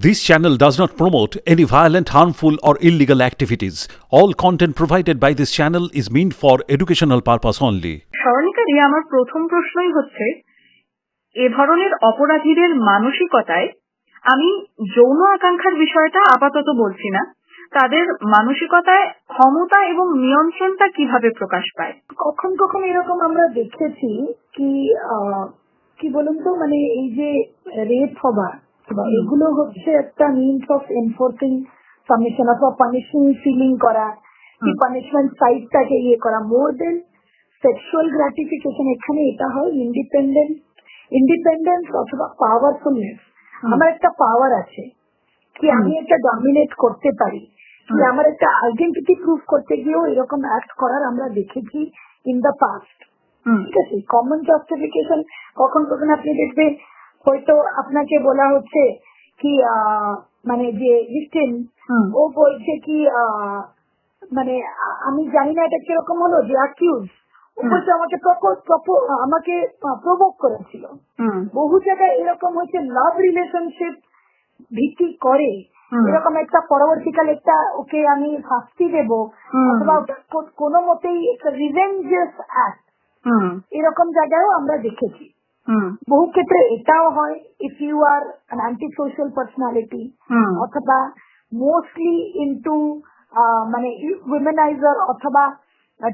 This channel does not promote any violent, harmful, or illegal activities. All content provided by this channel is meant for educational purpose only. স্মরণিকারী আমার প্রথম প্রশ্নই হচ্ছে এ ধরনের অপরাধীদের মানসিকতায় আমি যৌন আকাঙ্ক্ষার বিষয়টা আপাতত বলছি না তাদের মানসিকতায় ক্ষমতা এবং নিয়ন্ত্রণটা কীভাবে প্রকাশ পায় কখন কখন এরকম আমরা দেখেছি কি কি বলুন তো মানে এই যে রেপ হবা বা এগুলো হচ্ছে একটা মিনস অফ এনফোর্সিং সাবমিশন অথবা পানিশমেন্ট ফিলিং করা। কি পানিশমেন্ট সাইডটাকে ইয়ে করা। মোর দেন সেক্সুয়াল গ্রাটিফিকেশন এখানে এটা হয় ইন্ডিপেন্ডেন্ট ইন্ডিপেন্ডেন্স অথবা পাওয়ারফুলনেস আমার একটা পাওয়ার আছে কি আমি একটা ডমিনেট করতে পারি। কি আমার একটা আইডেন্টিটি প্রুফ করতে গিয়েও এরকম অ্যাক্ট করার আমরা দেখেছি ইন দ্য পাস্ট ঠিক আছে? কমন জাস্টিফিকেশন কখন কখন আপনি দেখবেন হয়তো আপনাকে বলা হচ্ছে কি মানে যে ভিকটিম ও বলছে কি মানে আমি জানি না এটা কীরকম হলো যে অ্যাকিউজ ও বলছে আমাকে আমাকে প্রভোগ করেছিল। বহু জায়গায় এরকম হচ্ছে লাভ রিলেশনশিপ ভিত্তি করে। এরকম একটা পরবর্তীকাল একটা ওকে আমি শাস্তি দেব অথবা কোনো মতেই একটা রিভেঞ্জাস অ্যাক্ট এরকম জায়গায়ও আমরা দেখেছি। বহু ক্ষেত্রে এটাও হয় if you are anti social personality অথবা মোস্টলি ইন্টু মানে উইমেনাইজার অথবা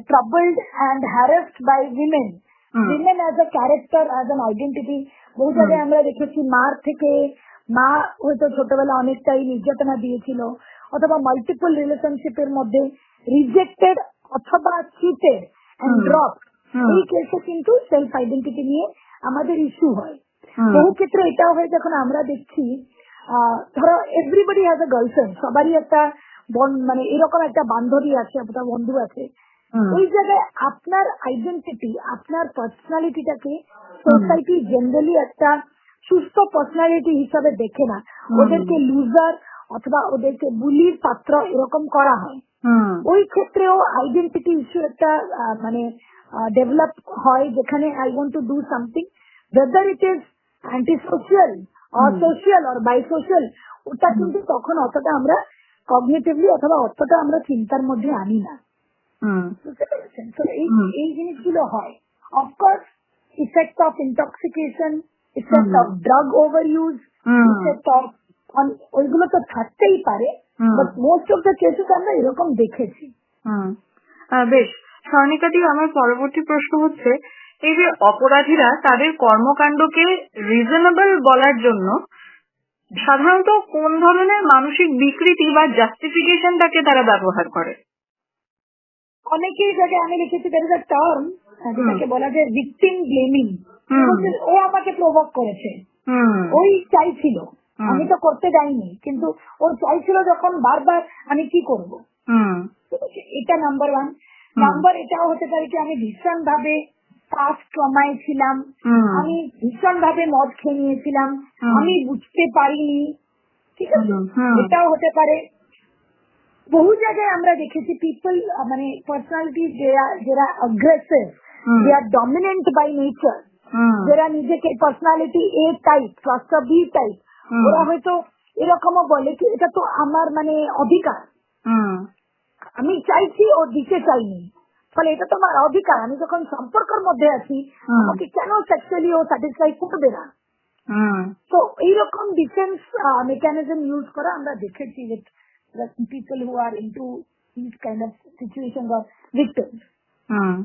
troubled and harassed by women. Women as a character as an identity বহু জায়গায় আমরা দেখেছি মার থেকে মা হয়তো ছোটবেলা অনেকটাই নির্যাতনা দিয়েছিল অথবা মাল্টিপল রিলেশনশিপের মধ্যে রিজেক্টেড অথবা চিটেড অ্যান্ড ড্রপ। এই কেসে কিন্তু সেলফ আইডেন্টিটি নিয়ে আমাদের ইস্যু হয়। বহু ক্ষেত্রে এটাও হয় যখন আমরা দেখছি ধরো এভরিবডি হ্যাজ এ গার্লফ্রেন্ড সবারই একটা মানে এরকম একটা বান্ধবী আছে একটা বন্ধু আছে। এই জায়গায় আপনার আইডেন্টিটি আপনার পার্সোনালিটিটাকে সোসাইটি জেনারেলি একটা সুস্থ পার্সোনালিটি হিসাবে দেখে না। ওদেরকে লুজার অথবা ওদেরকে বুলির পাত্র এরকম করা হয়। ওই ক্ষেত্রেও আইডেন্টিটি ইস্যু একটা মানে ডেভেলপ হয় যেখানে I want to do something whether it is anti social or social or bi social ওটা কিন্তু তখন অতটা আমরা কগনিটিভলি অথবা অতটা আমরা চিন্তার মধ্যে আনি না। বুঝতে পেরেছেন? তো এই এই জিনিসগুলো হয়। Of course effect of intoxication effect of drug over use effect of ওইগুলো তো থাকতেই পারে but most of the cases আমরা এরকম দেখেছি। বেশ। স্বর্ণিকাদি আমার পরবর্তী প্রশ্ন হচ্ছে এই যে অপরাধীরা তাদের কর্মকাণ্ডকে রিজনেবল বলার জন্য সাধারণত কোন ধরনের মানসিক বিকৃতি বা জাস্টিফিকেশনটাকে তারা ব্যবহার করে? অনেকেই জায়গায় আমি লিখেছি দ্যার ইজ আ টার্ম যেটাকে বলা যায় ভিকটিম ব্লেমিং ও আমাকে প্রভোগ করেছে। ওই চাইছিল আমি তো করতে যাইনি কিন্তু ওর চাইছিল যখন বারবার আমি কি করব? হুম। ঠিক আছে? এটা নাম্বার ওয়ান নাম্বার এটাও হতে পারে কি আমি ভীষণ ভাবে পাস্ট ট্রমায় ছিলাম আমি ভীষণ ভাবে মদ খেয়ে নিয়েছিলাম আমি বুঝতে পারিনি। ঠিক আছে। এটাও হতে পারে। বহু জায়গায় আমরা দেখেছি পিপল মানে পার্সোনালিটি যারা aggressive. They are dominant by nature যারা নিজেকে personality A type cluster B type ওরা হয়তো এরকমও বলে কি এটা তো আমার মানে অধিকার। আমি চাইছি ও দিতে চাইনি। ফলে এটা তো আমার অধিকার। আমি যখন সম্পর্কের মধ্যে আছি আমাকে কেন সেক্সুয়ালি ও স্যাটিসফাই করবে না? হুম। তো এইরকম ডিফেন্স মেকানিজম ইউজ করা আমরা দেখেছি people who are into this kind of situation of victims hmm.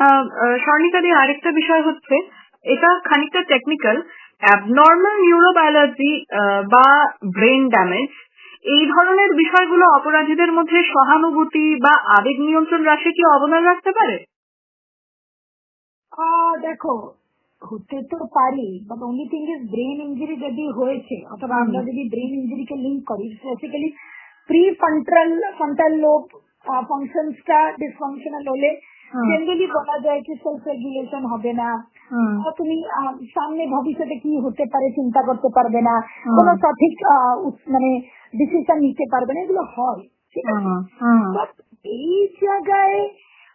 Ah, ah, স্বর্ণিকাদি আরেকটা বিষয় হচ্ছে এটা খানিকটা টেকনিক্যাল অ্যাবনর্মাল নিউরোবায়োলজি বা ব্রেন ড্যামেজ এই ধরনের বিষয়গুলো অপরাধীদের মধ্যে সহানুভূতি বা আবেগ নিয়ন্ত্রণ রাশি কি অবদান রাখতে পারে দেখো হতে তো পারি but only thing is brain injury যদি হয়েছে অথবা আমরা যদি ব্রেন ইঞ্জুরিকে লিঙ্ক করি basically pre frontal frontal lobe ফাংশনসটা dysfunctional হলে। জেনারেলি বলা যায় যে সেলফ রেগুলেশন হবে না। তুমি সামনে ভবিষ্যতে কি হতে পারে চিন্তা করতে পারবে না। কোনো সঠিক মানে ডিসিশন নিতে পারবে না এগুলো হয়। ঠিক আছে? এই জায়গায়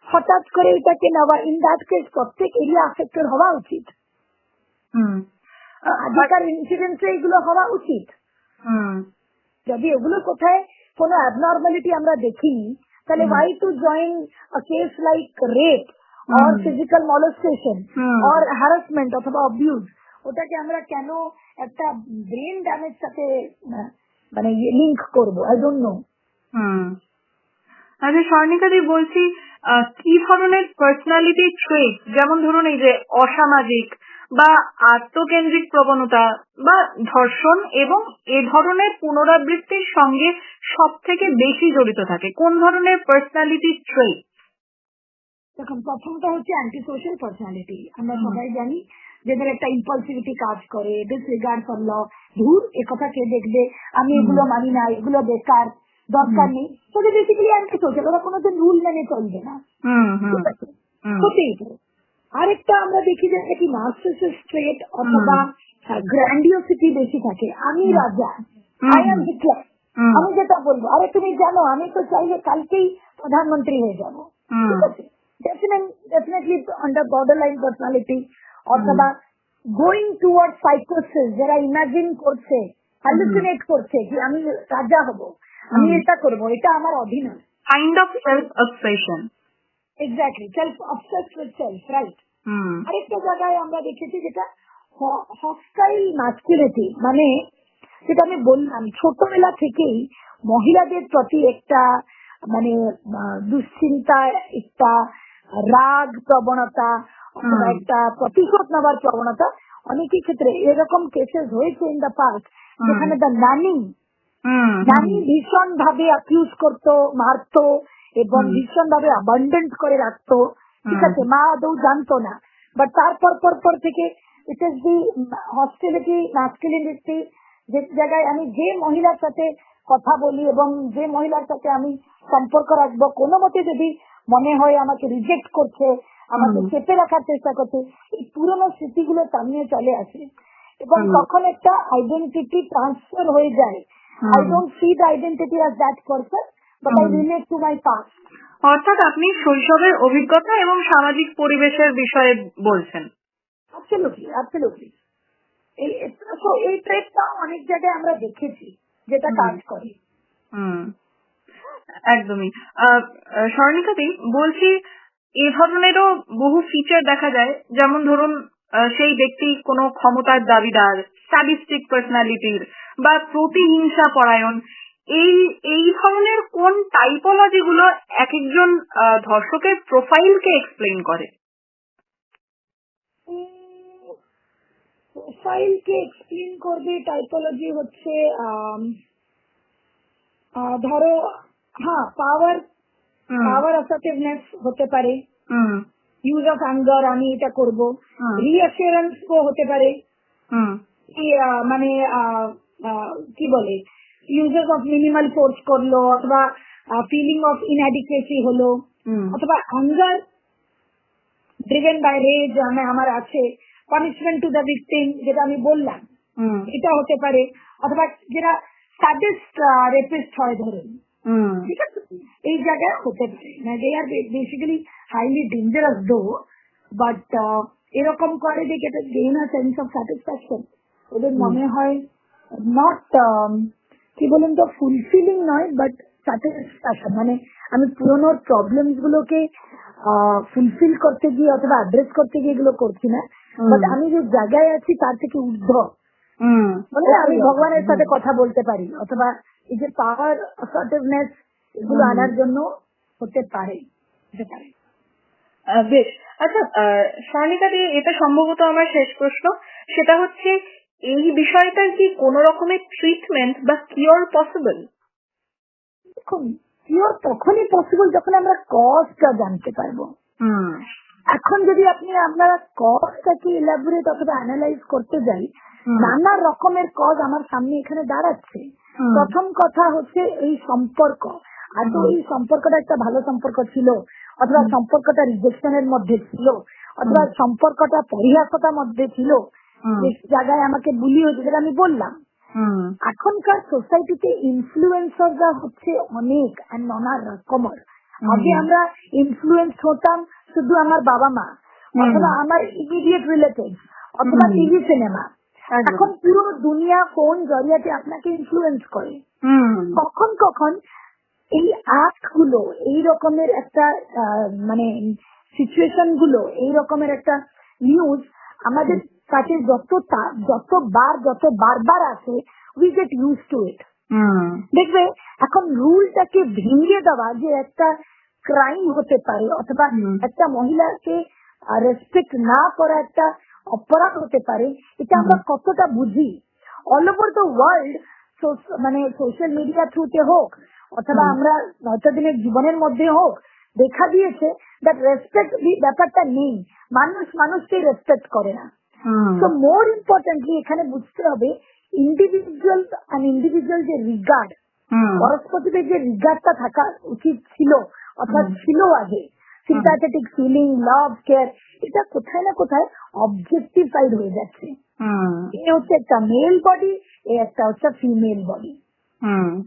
হঠাৎ করে এটাকে নেওয়া ইন দ্যাট কেস প্রত্যেক এরিয়া আফেক্টেড হওয়া উচিত। আগেকার ইন্সিডেন্টে এগুলো হওয়া উচিত। যদি এগুলো কোথায় কোনো অ্যাবনর্মালিটি আমরা দেখিনি তাহলে। Why to join case like rape or physical molestation. Or harassment অথবা অবিউজ ওটাকে আমরা কেন একটা ব্রেন ড্যামেজ সাথে মানে লিঙ্ক করব? আই ডোন্ট নো আচ্ছা স্বর্ণিকাদি বলছি কি ধরনের পার্সোনালিটি ট্রেট যেমন ধরুন এই যে অসামাজিক বা আত্মকেন্দ্রিক প্রবণতা বা ধর্ষণ এবং এ ধরনের পুনরাবৃত্তির সঙ্গে সব থেকে বেশি জড়িত থাকে। কোন ধরনের পার্সোনালিটি ট্রেট দেখুন প্রথমটা হচ্ছে অ্যান্টি সোশ্যাল পার্সোনালিটি আমরা সবাই জানি যাদের একটা ইম্পালসিভিটি কাজ করে ডিসরিগার্ড ফর ল ধুর এ কথা কে দেখবে? আমি এগুলো মানি না এগুলো বেকার দরকার নেই। তোদের বেসিক্যালি অ্যান্টি সোশ্যাল ওরা কোনোদিন রুল মেনে চলবে না। হতেই পারে। আরেকটা আমরা দেখি যে কি নার্সিসিস্ট ট্রেট অথবা গ্র্যান্ডিওসিটি বেশি থাকে। আমি রাজা। আই এম হিটলার আমি যেটা বলব আরে তুমি জানো আমি তো চাইলে কালকেই প্রধানমন্ত্রী হয়ে যাব। ঠিক আছে? Definitely under borderline personality অথবা গোয়িং টুয়ার্ড সাইকোসিস যারা ইমাজিন করছে হ্যালুসিনেট করছে যে আমি রাজা হব আমি এটা করব এটা আমার অধীনে। Kind of self obsession exactly self obsessed with self right আরেকটা জায়গায় আমরা দেখেছি যেটা হস্টাইল ম্যাসকুলিটি মানে যেটা আমি বললাম ছোটবেলা থেকেই মহিলাদের প্রতি একটা মানে দুশ্চিন্তা একটা রাগ প্রবণতা একটা প্রতিশোধ নেওয়ার প্রবণতা অনেকের ক্ষেত্রে এরকম কেসেস হয়েছে ইন দ্য পাস্ট হুম। যেখানে দ্য নানি নানি ভীষণ ভাবে অ্যাকিউজ করতো মারতো এবং ভীষণ ভাবে অ্যাবান্ডেন্ট করে রাখতো। ঠিক আছে মা আদৌ জানতো না বাট তারপর পর পর থেকে ইট ইস দি হস্টিলিটি ম্যাসকুলিনিটি যে জায়গায় আমি যে মহিলার সাথে কথা বলি এবং যে মহিলার সাথে আমি সম্পর্ক রাখব কোনো মতে যদি মনে হয় আমাকে রিজেক্ট করছে আমাকে। চেপে রাখার চেষ্টা করছে এই পুরোনো স্মৃতিগুলো সামনে চলে আসে এবং তখন একটা আইডেন্টিটি ট্রান্সফার হয়ে যায় don't see the identity as that person, but I hmm. relate to my past. অর্থাৎ আপনি শৈশবের অভিজ্ঞতা এবং সামাজিক পরিবেশের বিষয়ে বলছেন. এই এই ট্রেডটা অনেক জায়গায় আমরা দেখেছি যেটা। কাজ করে হুম একদমই স্বর্ণিকাদি বলছি এ ধরনেরও বহু ফিচার দেখা যায় যেমন ধরুন সেই ব্যক্তি কোনো ক্ষমতার দাবিদার স্ট্যাটিস্টিক পার্সোনালিটির বা প্রতিহিংসা পরায়ণ এই এই ধরনের কোন টাইপোলজি গুলো এক একজন ধর্ষকের প্রোফাইলকে এক্সপ্লেইন করে? প্রোফাইলকে এক্সপ্লেন করবে টাইপোলজি হচ্ছে ধরো হ্যাঁ পাওয়ার পাওয়ার অ্যাসার্টিভনেস হতে পারে। ইউজ অফ অ্যাঙ্গার আমি এটা করব। হুম। রিঅ্যাসিওরেন্স হতে পারে। মানে কি বলে? ইউজেস অফ মিনিমাল ফোর্স করল অথবা ফিলিং অফ ইনঅ্যাডিকুয়েসি হলো অথবা অ্যাঙ্গার ড্রিভেন বাই রেজ মানে আমার আছে পানিশমেন্ট টু দ্য ভিকটিম যেটা আমি বললাম এটা হতে পারে অথবা যেটা সাজেস্ট রেপিস্ট হয় ধরুন। ঠিক আছে? এই জায়গায় হতে পারে। না they are basically highly dangerous though but এরকম করে যে get gain a sense of satisfaction ওদের মনে হয় নট কি বলুন তো ফুলফিলিং নয় বাট স্যাটিসফ্যাকশন মানে আমি পুরোনো প্রবলেমস গুলোকে ফুলফিল করতে গিয়ে অথবা অ্যাড্রেস করতে গিয়ে এগুলো করছি না। বাট আমি যে জায়গায় আছি তার থেকে ঊর্ধ্ব। হুম, মানে আমি ভগবানের সাথে কথা বলতে পারি অথবা এই যে পাওয়ার অসার্টিভনেস এগুলো আনার জন্য হতে পারে হতে পারে। আহ, বেশ। আচ্ছা দিয়ে এটা সম্ভবত আমার শেষ প্রশ্ন। সেটা হচ্ছে এই বিষয়টার কি কোন রকমের ট্রিটমেন্ট বা কিওর পসিবল দেখুন পিওর তখনই পসিবল যখন আমরা কজটা জানতে পারব। এখন যদি আপনি আপনারা কজটাকে ইলাবোরেট অথবা অ্যানালাইজ করতে যাই। নানা রকমের কজ আমার সামনে এখানে দাঁড়াচ্ছে। প্রথম কথা হচ্ছে এই সম্পর্ক। আদৌ হুম। এই সম্পর্কটা একটা ভালো সম্পর্ক ছিল অথবা সম্পর্কটা রিজেকশনের মধ্যে ছিল অথবা সম্পর্কটা পরিহাসতার মধ্যে ছিল জায়গায় আমাকে বুলি হয়েছে যেটা আমি বললাম। এখনকার সোসাইটিতে ইনফ্লুয়েন্সাররা হচ্ছে অনেক আর নানা রকমের। আগে আমরা ইনফ্লুয়েন্স হতাম শুধু আমার বাবা মা অথবা আমার ইমিডিয়েট রিলেটিভ অথবা টিভি সিনেমা এখন পুরো দুনিয়া ফোন জরিয়াতে আপনাকে ইনফ্লুয়েন্স করে। কখন কখন এই অ্যাপগুলো এই রকমের একটা মানে সিচুয়েশনগুলো এই রকমের একটা নিউজ আমাদের কাছে যত তা- যতবার যত বারবার আসে we get use to it hmm. দেখবে এখন রুলটাকে ভেঙে দেওয়া যে একটা ক্রাইম হতে পারে অথবা একটা মহিলাকে রেসপেক্ট না করা একটা অপরাধ হতে পারে এটা আমরা কতটা বুঝি? অল ওভার দ্য ওয়ার্ল্ড মানে সোশ্যাল মিডিয়া থ্রুতে হোক অথবা আমরা হয়তো দিনের জীবনের মধ্যে হোক দেখা দিয়েছে দ্যাট রেসপেক্ট ব্যাপারটা নেই। মানুষ মানুষকে রেসপেক্ট করে না। তো মোর ইম্পর্টেন্টলি এখানে বুঝতে হবে ইন্ডিভিজুয়াল আর ইন্ডিভিজুয়াল যে রিগার্ড হুম পরস্পরের যে রিগার্ডটা থাকা উচিত ছিল অর্থাৎ ছিল আগে সিম্প্যাথেটিক ফিলিং লাভ কেয়ার এটা কোথায় না কোথায় অবজেক্টিফাইড হয়ে যাচ্ছে। এ হচ্ছে একটা মেল বডি এ একটা হচ্ছে ফিমেল বডি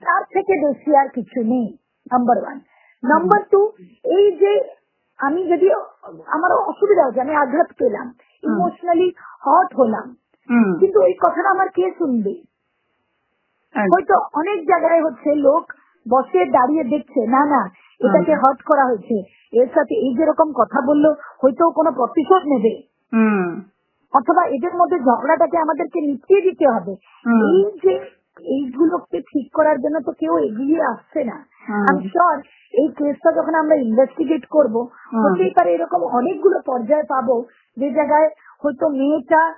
তার থেকে বেশি আর কিছু নেই নাম্বার ওয়ান নাম্বার টু এই যে আমি যদি আমার অসুবিধা হচ্ছে আমি আঘাত পেলাম। ইমোশনালি হট হলাম। কিন্তু ওই কথাটা আমার কে শুনবে। হয়তো অনেক জায়গায় হচ্ছে লোক বসে দাঁড়িয়ে দেখছে না না এটাকে হট করা হয়েছে। এর সাথে এই যেরকম কথা বলল হয়তো কোনো প্রতিশোধ নেবে। অথবা এদের মধ্যে ঝগড়াটাকে আমাদেরকে মিটিয়ে দিতে হবে। এই যে এইগুলোকে ঠিক করার জন্য তো কেউ এগিয়ে আসছে না। আমি শিওর এই কেসটা যখন আমরা ইনভেস্টিগেট করব হতেই পারে এরকম অনেকগুলো পর্যায়ে পাবো যে জায়গায় হয়তো মেয়েটা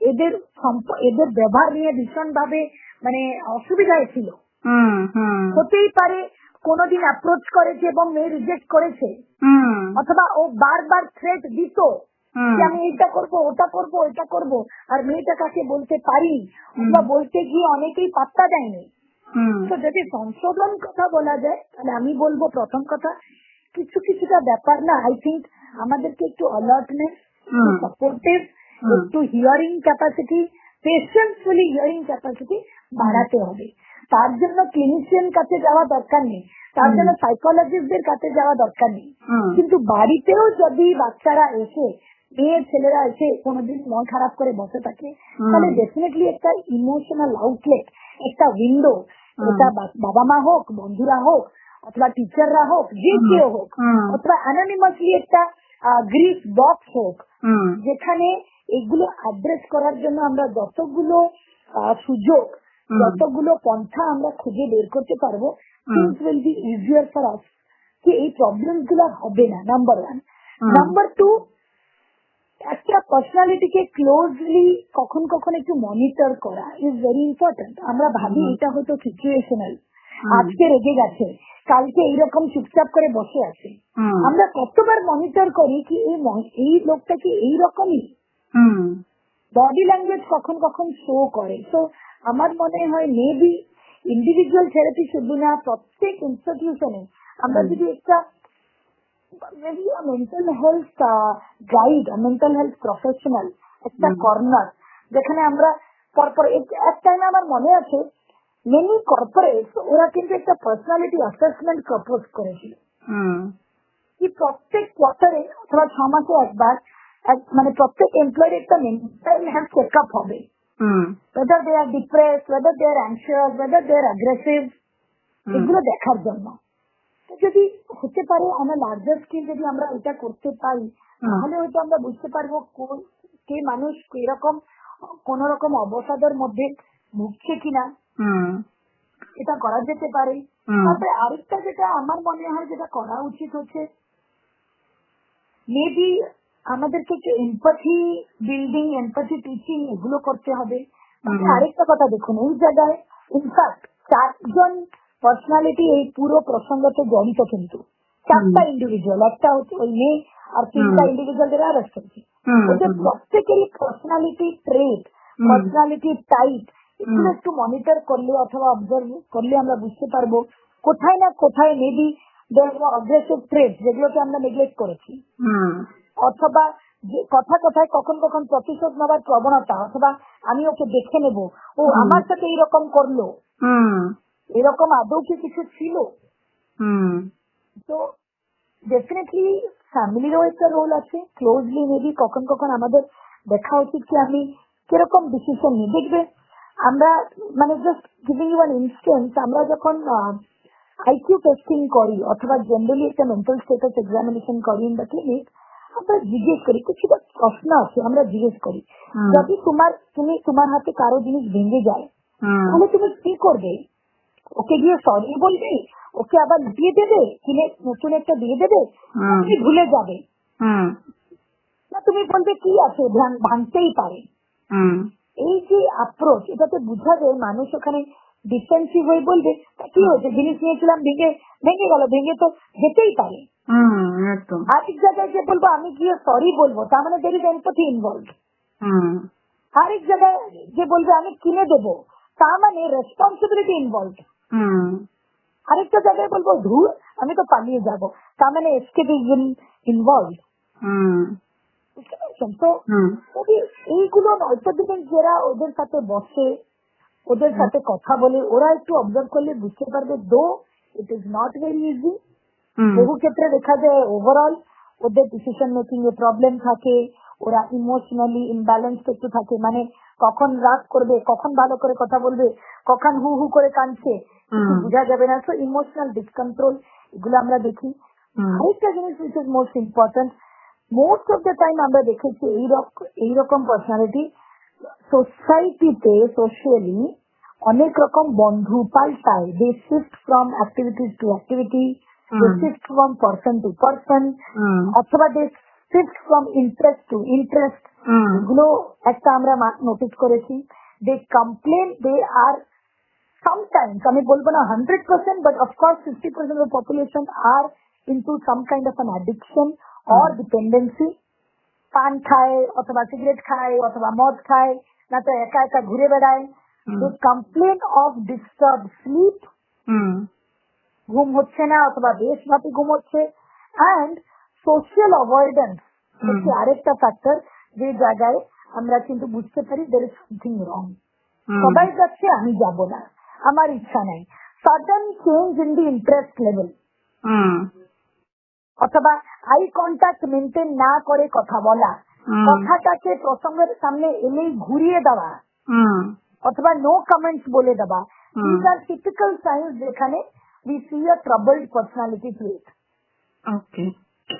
এদের সম্প- এদের ব্যবহার নিয়ে ভীষণ ভাবে মানে অসুবিধায় ছিল। হতেই পারে কোনোদিন অ্যাপ্রোচ করেছে এবং মেয়ে রিজেক্ট করেছে। হুম। অথবা ও বারবার থ্রেট দিত। যে আমি এটা করব ওটা করব এটা করব আর মেয়েটা কাছে বলতে পারি? অথবা বলতে গিয়ে অনেকেই পাত্তা দেয়নি। তো যদি সংশোধন কথা বলা যায় তাহলে আমি বলব প্রথম কথা কিছু কিছুটা ব্যাপার না আই থিঙ্ক আমাদেরকে একটু অ্যালার্টনেস। সাপোর্টিভ একটু hearing capacity patiencefully hearing capacity বাড়াতে হবে। তার জন্য ক্লিনিশিয়ান কাছে যাওয়া দরকার নেই। তার জন্য সাইকোলজিস্টদের কাছে যাওয়া দরকার নেই। কিন্তু বাড়িতেও যদি বাচ্চারা এসে মেয়ে ছেলেরা এসে কোনোদিন মন খারাপ করে বসে থাকে তাহলে ডেফিনেটলি একটা ইমোশনাল আউটলেট একটা উইন্ডো। এটা বাবা মা হোক বন্ধুরা হোক অথবা টিচাররা হোক যে কেউ হোক অথবা অ্যানোনিমাসলি একটা গ্রিফ বক্স হোক যেখানে এগুলো অ্যাড্রেস করার জন্য আমরা যতগুলো সুযোগ যতগুলো পন্থা আমরা খুঁজে বের করতে পারব। Things will be easier for us কি এই প্রবলেমগুলো হবে না নাম্বার ওয়ান নাম্বার টু একটা পার্সোনালিটিকে ক্লোজলি কখন কখন একটু মনিটর করা ইজ ভেরি ইম্পর্টেন্ট আমরা ভাবি এটা হয়তো সিচুয়েশনাল আজকে রেগে গেছে কালকে এইরকম চুপচাপ করে বসে আছে। আমরা কতবার মনিটর করি কি এই এই লোকটা কি এইরকমই বডি ল্যাঙ্গুয়েজ কখন কখন শো করে। তো আমার মনে হয় মেবি ইন্ডিভিজুয়াল থেরাপি শুধু না প্রত্যেক ইনস্টিটিউশনে আমরা যদি একটা maybe mental health guide mental health professional একটা কর্নার যেখানে আমরা পরপর এক- এক টাইমে আমার মনে আছে মেনি কর্পোরেট ওরা কিন্তু একটা পার্সোনালিটি অ্যাসেসমেন্ট প্রপোজ করেছিল। হুম কি প্রত্যেক কোয়ার্টারে অথবা ছ মাসে একবার এক- মানে প্রত্যেক এমপ্লয়ের একটা মেন্টাল হেলথ চেকআপ হবে। হুম whether they are depressed, whether they are anxious, whether they are aggressive, এগুলো দেখার জন্য। যদি হতে পারে আমরা লার্জার স্কেল যদি আমরা এটা করতে পারি তাহলে হয়তো আমরা বুঝতে পারব কে মানুষ এরকম কোন রকম অবসাদের মধ্যে ভুগছে কিনা। এটা করা যেতে পারে। তারপরে আরেকটা যেটা আমার মনে হয় যেটা করা উচিত হচ্ছে মেবি আমাদেরকে একটু এম্পাথি বিল্ডিং এম্পাথি টিচিং এগুলো করতে হবে। আরেকটা কথা দেখুন এই জায়গায় ইনফ্যাক্ট চারজন পার্সোনালিটি এই পুরো প্রসঙ্গতে জড়িত কিন্তু। চারটা ইন্ডিভিজুয়াল একটা হচ্ছে ওই মেয়ে আর তিনটা হুম। ইন্ডিভিজুয়ালদের অ্যারেস্ট হচ্ছে ওদের। প্রত্যেকেরই পার্সোনালিটি ট্রেট পার্সোনালিটি টাইপ এগুলো একটু মনিটর করলে অথবা অবজার্ভ করলে আমরা বুঝতে পারব কোথায় না কোথায় মেবি অগ্রেসিভ ট্রেড যেগুলোকে আমরা নেগলেক্ট করেছি। অথবা যে কথা কথায় কখন কখন প্রতিশোধ নেওয়ার প্রবণতা অথবা আমি ওকে দেখে নেব ও। আমার সাথে এরকম করল। এরকম আদৌ কি কিছু ছিল? তো ডেফিনেটলি ফ্যামিলিরও একটা রোল আছে। ক্লোজলি মেবি কখন কখন আমাদের দেখা উচিত কি আমি কীরকম ডিসিশন নিই। দেখবে আমরা মানে just giving you an instance আমরা যখন আইকিউ টেস্টিং করি অথবা জেনারেলি একটা মেন্টাল স্টেটাস এক্সামিনেশন করি ইন দ্য ক্লিনিক আমরা জিজ্ঞেস করি কিছুটা প্রশ্ন আছে আমরা জিজ্ঞেস করি। যদি তোমার তুমি তোমার হাতে কারও জিনিস ভেঙে যায় তাহলে তুমি কি করবে? ওকে গিয়ে সরি বলবে? ওকে আবার দিয়ে দেবে? কিনে নতুন একটা দিয়ে দেবে। তুমি ভুলে যাবে। না তুমি বলবে কি আছে? ভাঙতেই পারে। এই যে অ্যাপ্রোচ এটাতে বোঝা যায় মানুষ ওখানে ডিফেন্সিভ হয়ে বলবে কি হয়েছে? জিনিস নিয়েছিলাম ভেঙে ভেঙে গেল ভেঙে তো যেতেই পারে। আরেক জায়গায় যে বলব আমি গিয়ে সরি বলব। তার মানে দের ইজ এম্পথি ইনভলভ আরেক জায়গায় যে বলবে আমি কিনে দেবো। তার মানে রেসপন্সিবিলিটি ইনভলভ আরেকটা জায়গায় বলব ধুর আমি তো পালিয়ে যাব। তার মানে এসকেপিজম ইনভলভ তো এইগুলো নয়তো যারা ওদের সাথে বসে ওদের সাথে কথা বলে ওরা একটু অবজার্ভ করলে বুঝতে পারবে though it is not very easy বহু ক্ষেত্রে দেখা যায় ওভারঅল ওদের ডিসিশন মেকিং এ প্রবলেম থাকে ওরা ইমোশনালি ইমব্যালেন্স একটু থাকে। মানে কখন রাগ করবে কখন ভালো করে কথা বলবে কখন হু হু করে কাঁদছে কিছু বোঝা যাবে না। সো ইমোশনাল ডিসকন্ট্রোল এগুলো আমরা দেখি। আরেকটা জিনিস which is most important most of the time আমরা দেখেছি এইরকম পার্সোনালিটি সোসাইটিতে সোশিয়ালি অনেক রকম বন্ধু পাল্টায়। They shift from activities to activity they shift from person to person অথবা they shift from interest to interest এগুলো একটা আমরা নোটিস করেছি। They complain they are sometimes I আমি বলব না hundred percent but of course fifty percent of population are into some kind of an addiction or dependency পান খায় অথবা সিগারেট খায় অথবা মদ খায় না তো একা একা ঘুরে বেড়ায়। They complain of disturb sleep ঘুম হচ্ছে না অথবা বেশ ভাবে ঘুম হচ্ছে অ্যান্ড সোশ্যাল অ্যাভয়েডেন্স হচ্ছে আরেকটা ফ্যাক্টর যে জায়গায় আমরা কিন্তু বুঝতে পারি দের ইজ সামথিং রং সবাই যাচ্ছে আমি যাব না আমার ইচ্ছা নেই। Sudden change in the interest level অথবা আই কন্ট্যাক্ট মেনটেন না করে কথা বলা। কথাটাকে প্রসঙ্গের সামনে এনেই ঘুরিয়ে দেওয়া। অথবা নো কমেন্টস বলে দেওয়া। দিজ আর টিপিক্যাল সাইন্স যেখানে we see a troubled personality trait okay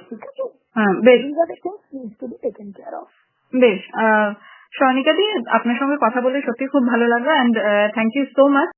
ঠিক আছে? হ্যাঁ বেশ। These are the things needs to be taken বেশ সনিকা দি আপনার সঙ্গে কথা বলে সত্যি খুব ভালো লাগল and thank you so much